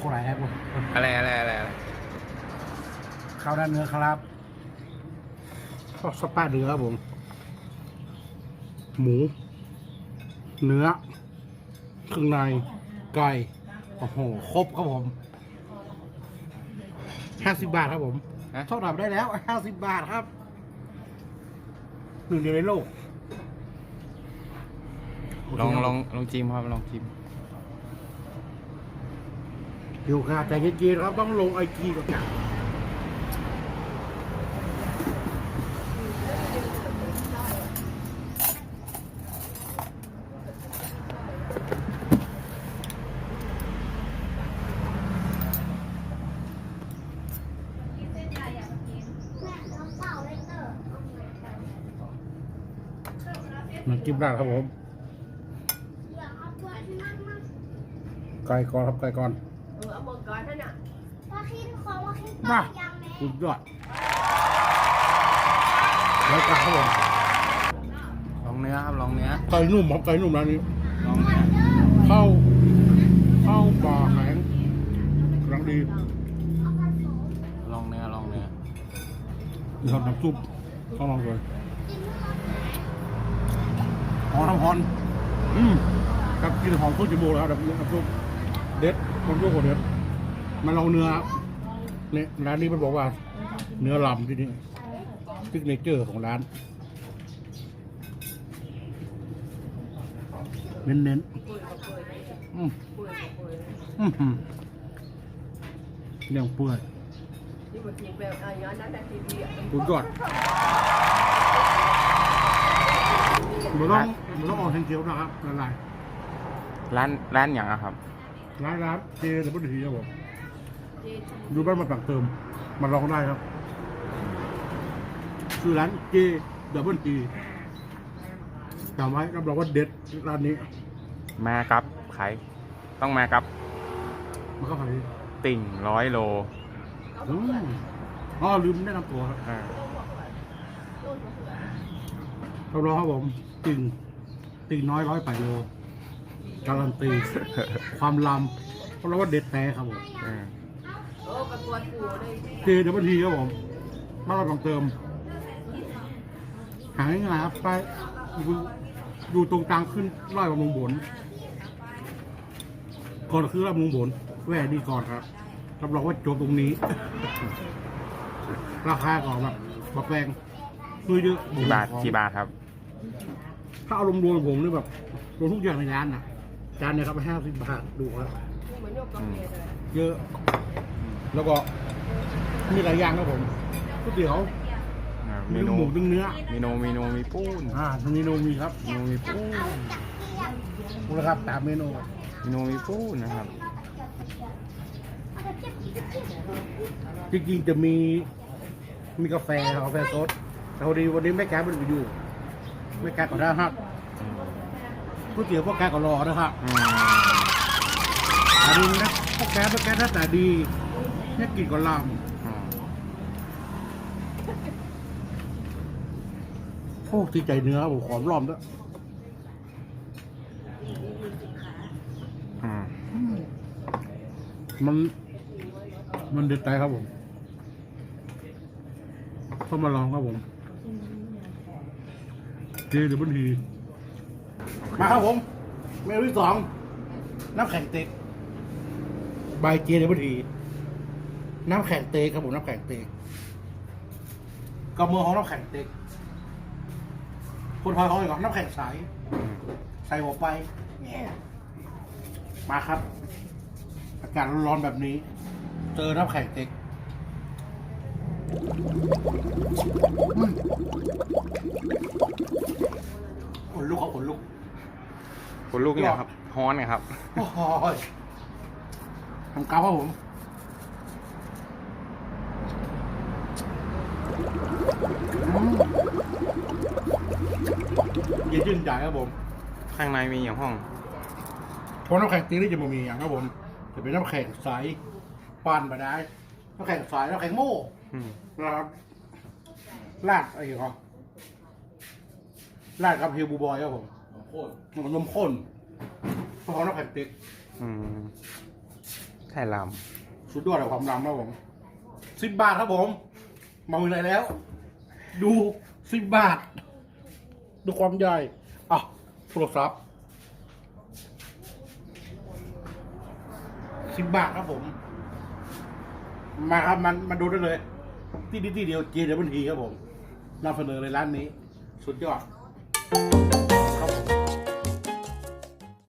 คนไหนครับผมอะไรอะไรอะไรอะไรข้าวหน้าเนื้อครับข้าวสปาเนื้อครับผม หมู เนื้อเครื่องในไก่โอ้โห ครบครับผมห้าสิบบาทครับผมฮะ เท่าไหร่ได้แล้วห้าสิบบาทครับ หนึ่งเดียวในโลกลองลองลองจิ้มครับลองจิ้ม อยู่ค่ะแต่เย็นๆครับต้องลงไอจีก่อนนะมันจิ้มได้ครับผม ไก่ก่อนครับไก่ก่อน เออเอาหมดก่อนท่านน่ะว่าคิดของว่าคิดมาต่อยังแม่สุดยอดแล้วกันครับผมลองเนื้อครับลองเนื้อไก่นุ่มครับไก่นุ่มร้านนี้ลองเนื้อเข้าเข้าปลาแข็งกำลังดีลองเนื้อลองเนื้อมีทำน้ำซุปต้องลองเลยหอมน้ำฮอนอืมกับกลินหอมข้นจมูกแล้วครับน้ำซุปเด็ดน้ำซุปของเด็ด มาลองเนื้อครับเนี่ยร้านนี้มันบอกว่า เนื้อลำที่นี่ซิกเนเจอร์ของร้าน เน้นๆอืมอืมอืมเรื่องเปื่อยนี่มันกินแบบอะย้อนนั้นแต่ทีวีอะสุดยอดมันต้องมันต้องออกแทงเกียวนะครับละลายร้านร้านอย่างอะครับ ร้านร้านเจดับเบิลทีครับผม เจทีดูบ้านมาต่างเติมมาลองได้ครับชื่อร้านเจดับเบิลทีจำไว้รับรองว่าเด็ดร้านนี้มากับขายต้องมากับ มันก็ขายติ่งร้อยโลอืมอ๋อลืมแนะนำตัวครับอ่ารับรองครับผมติ่งติ่งน้อยร้อยแปดโลการันตี ความลำเพราะเราว่าเด็ดแท้ครับผมอืม โอ้ประกวดกูเลยเจเดี๋ยวบางทีครับผมบ้านเราต้องเติม หาง่ายๆครับไปดูดูตรงกลางขึ้นร้อยบำรุงบน ก่อนคือรับบำรุงบนแหวนนี่ก่อนครับรับรองว่าจบตรงนี้ ราคาก่อนแบบแบบแพงคือเยอะกี่บาทกี่บาทครับ ถ้าเอารวมๆผมนี่แบบรวมทุกอย่างในร้านนะจานเนี่ยครับไปห้าสิบบาทดูครับ เหมือนยกกาแฟเลยเยอะ แล้วก็มีหลายอย่างครับผมก๋วยเตี๋ยวอ่ามีเมนูหมูดึงเนื้อเมนูเมนูมีปูนอ่าเมนูมีครับเมนูมีปูนมูลค่าตามเมนูเมนูมีปูนนะครับ จริงๆจะมีมีกาแฟครับกาแฟสดแต่พอดีวันนี้แม่แก๊ปมันไปอยู่แม่แก๊ปก็ได้ครับก๋วยเตี๋ยวพ่อแก๊ปก็รอนะครับ อืม อันนี้นะพ่อแก๊ปพ่อแก๊ปหน้าตาดีเนี่ยกินก็ลอืมำโอ้ที่ใจเนื้อผมขอรอมด้วยอืมมัน มันเด็ดใจครับผมเข้ามาลองครับผม เจเดี๋ยวบันทีมาครับผม เมนูที่สองน้ำแข็งเต็กบายเจเดี๋ยวบันที น้ำแข็งเต็กครับผมน้ำแข็งเต็กกระเมือของน้ำแข็งเต็ก คนพอยเขาเลยก่อนน้ำแข็งใสอืมใส่หัวไปแง่มาครับ อากาศร้อนๆแบบนี้ เจอน้ำแข็งเต็กอืมขนลุกครับขนลุกคุณลูกเนี่ยครับฮ้อนไงครับ โอ้โหยทำกาวครับผมอืม เย็นชื่นใจครับผมข้างในมีอย่างห้องเพราะน้ำแข็งตีนี่จะมามีอย่างครับผม จะเป็นน้ำแข็งใสปั้นมาได้น้ำแข็งใสน้ำแข็งโม่อืมนะครับราดอะไรครับราดกับเฮลบูบอยครับผมนมข้นนมข้นเพราะเขาน้ำแข็งติ๊กอืมไข่ลสุดยอดเลยความดำครับผมสิบบาทครับผม มาอยู่ไหนแล้ว ดูสิบบาท ดูความใหญ่อะโทรศัพท์สิบบาทครับผม มาครับมันมันดูได้เลย ที่นี่ที่เดียวเจเดบันทีครับผมนำเสนอเลยร้านนี้ สุดยอดครับ